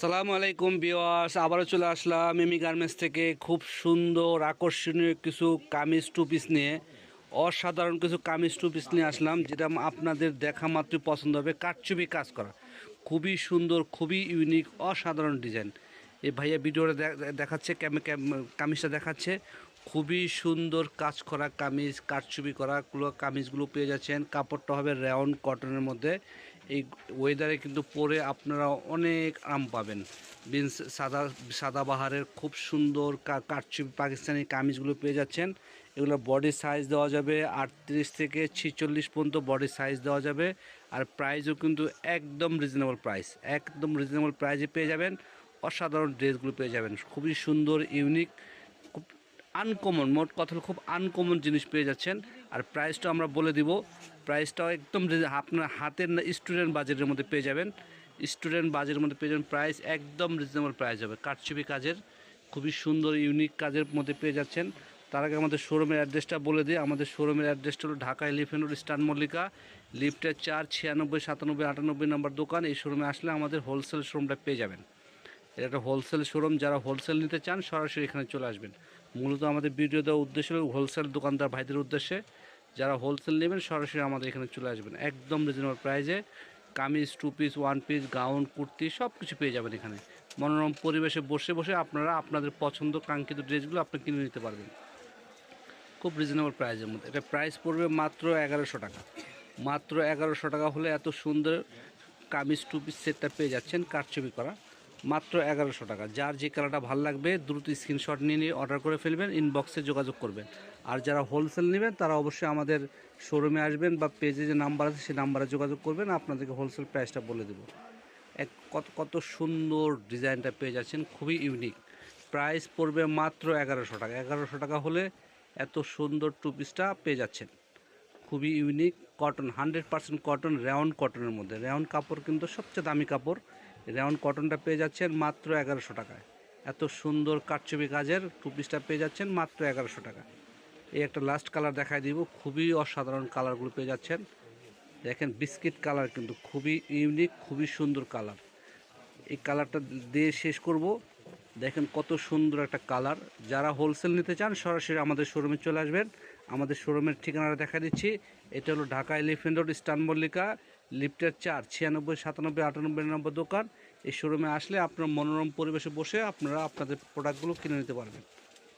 সালামু আলাইকুম বিওয়ার্স আবারও চলে আসলাম এমি গার্মেন্টস থেকে। খুব সুন্দর, আকর্ষণীয় কিছু কামিজ টু পিস নিয়ে, অসাধারণ কিছু কামিজ টু পিস নিয়ে আসলাম, যেটা আপনাদের দেখা মাত্রই পছন্দ হবে কাটচুপি কাজ করা। খুবই সুন্দর, খুবই ইউনিক অসাধারণ ডিজাইন এই ভাইয়া ভিডিওটা দেখাচ্ছে কামিজটা দেখাচ্ছে। খুবই সুন্দর কাজ করা কামিজ কাটচুপি করা, গুলো কামিজগুলো পেয়ে যাচ্ছেন। কাপড়টা হবে রেওন কটনের মধ্যে। এই ওয়েদারে কিন্তু পরে আপনারা অনেক আরাম পাবেন। বিনস সাদা সাদাবাহারের খুব সুন্দর কা- কাটচুপি পাকিস্তানি কামিজগুলো পেয়ে যাচ্ছেন। এগুলো বডি সাইজ দেওয়া যাবে আটত্রিশ থেকে ছিচল্লিশ পর্যন্ত বডি সাইজ দেওয়া যাবে। আর প্রাইসও কিন্তু একদম রিজনেবল প্রাইস একদম রিজনেবল প্রাইসে পেয়ে যাবেন। অসাধারণ ড্রেসগুলো পেয়ে যাবেন। খুবই সুন্দর ইউনিক আনকমন মোট কথা খুব আনকমন জিনিস পেয়ে যাচ্ছেন। আর প্রাইসটা আমরা বলে দিব। প্রাইসটাও একদম আপনার হাতের না স্টুডেন্ট বাজেটের মধ্যে পেয়ে যাবেন। স্টুডেন্ট বাজেটের মধ্যে পেয়ে যাবেন প্রাইস একদম রিজনেবল প্রাইস হবে। কাটছবি কাজের, খুবই সুন্দর ইউনিক কাজের মধ্যে পেয়ে যাচ্ছেন। তার আগে আমাদের শোরুমের অ্যাড্রেসটা বলে দিই। আমাদের শোরুমের অ্যাড্রেসটা হলো ঢাকা এলিফেন্ট রোড মল্লিকা লিফটের চার ছিয়ানব্বই, সাতানব্বই, আটানব্বই নম্বর দোকান। এই শোরুমে আসলে আমাদের হোলসেল শোরুমটা পেয়ে যাবেন। এটা একটা হোলসেল শোরুম যারা হোলসেল নিতে চান, সরাসরি এখানে চলে আসবেন। মূলত আমাদের ভিডিও দেওয়ার উদ্দেশ্য হলো হোলসেল দোকানদার ভাইদের উদ্দেশ্যে। যারা হোলসেল নেবেন, সরাসরি আমাদের এখানে চলে আসবেন। একদম রিজনেবল প্রাইসে kameez two piece one piece gown kurti সব কিছু পেয়ে যাবেন এখানে। মনোরম পরিবেশে বসে বসে আপনারা আপনাদের পছন্দ কাঙ্ক্ষিত ড্রেসগুলো আপনি কিনে নিতে পারবেন। খুব রিজনেবল প্রাইসের মধ্যে। এটা প্রাইস পড়বে মাত্র এগারোশো টাকা। মাত্র এগারোশো টাকা হলে এত সুন্দর কামিজ টু পিস সেটটা পেয়ে যাচ্ছেন কারচুপি করা। মাত্র এগারোশো টাকা। যার যে কালারটা ভালো লাগবে, দ্রুত স্ক্রিনশট নিয়ে নিয়ে অর্ডার করে ফেলবেন ইনবক্সে যোগাযোগ করবেন। আর যারা হোলসেল নেবেন, তারা অবশ্যই আমাদের শোরুমে আসবেন বা পেজে যে নাম্বার আছে, সেই নাম্বারে যোগাযোগ করবেন, আপনাদেরকে হোলসেল প্রাইসটা বলে দেবো। এক কত কত সুন্দর ডিজাইনটা পেয়ে যাচ্ছেন, খুবই ইউনিক প্রাইস পড়বে মাত্র এগারোশো টাকা। এগারোশো টাকা হলে এত সুন্দর টু পিসটা পেয়ে যাচ্ছেন। খুবই unique cotton hundred percent cotton rayon কটনের মধ্যে। রেওন কাপড় কিন্তু সবচেয়ে দামি কাপড়। রেওন কটনটা পেয়ে যাচ্ছেন মাত্র এগারোশো টাকায়। এত সুন্দর কাটছবি কাজের টু পিসটা পেয়ে যাচ্ছেন মাত্র এগারোশো টাকা। এই একটা লাস্ট কালার দেখাই দিব, খুবই অসাধারণ কালারগুলো পেয়ে যাচ্ছেন। দেখেন বিস্কিট কালার কিন্তু খুবই ইউনিক খুবই সুন্দর কালার এই কালারটা দিয়ে শেষ করব। দেখেন কত সুন্দর একটা কালার যারা হোলসেল নিতে চান, সরাসরি আমাদের শোরুমে চলে আসবেন। আমাদের শোরুমের ঠিকানাটা দেখা দিচ্ছি। এটা হলো ঢাকা এলিফেন্ট রোড স্টান মল্লিকা লিফটের চার, ছিয়ানব্বই, সাতানব্বই, আটানব্বই নম্বর দোকান। এই শোরুমে আসলে আপনার মনোরম পরিবেশে বসে আপনারা আপনাদের প্রোডাক্টগুলো কিনে নিতে পারবেন।